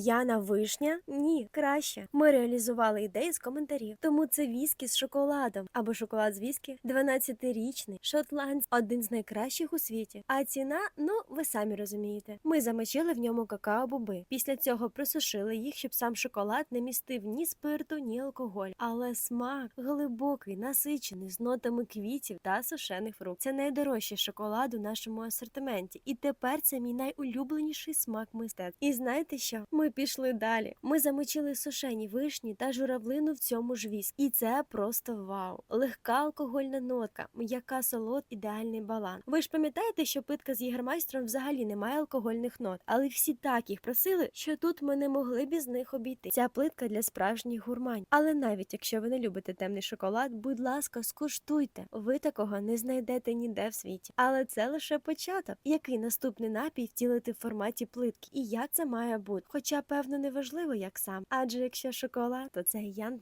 Яна вишня? Ні, краще. Ми реалізували ідеї з коментарів. Тому це віскі з шоколадом або шоколад з віскі. 12-річний шотландський, один з найкращих у світі. А ціна, ну ви самі розумієте. Ми замочили в ньому какао-боби. Після цього просушили їх, щоб сам шоколад не містив ні спирту, ні алкоголь. Але смак глибокий, насичений з нотами квітів та сушених фруктів. Це найдорожчий шоколад у нашому асортименті. І тепер це мій найулюбленіший смак мистецтв. І знаєте що? Ми пішли далі. Ми замочили сушені вишні та журавлину в цьому ж віск. І це просто вау. Легка алкогольна нотка, м'яка солод, ідеальний баланс. Ви ж пам'ятаєте, що питка з єгермайстром взагалі не має алкогольних нот, але всі так їх просили, що тут ми не могли без них обійти. Ця плитка для справжніх гурмань. Але навіть якщо ви не любите темний шоколад, будь ласка, скуштуйте. Ви такого не знайдете ніде в світі. Але це лише початок. Який наступний напій втілити в форматі плитки, і як це має бути? Хоча, певно, не важливо, як сам. Адже якщо шоколад, то це Ян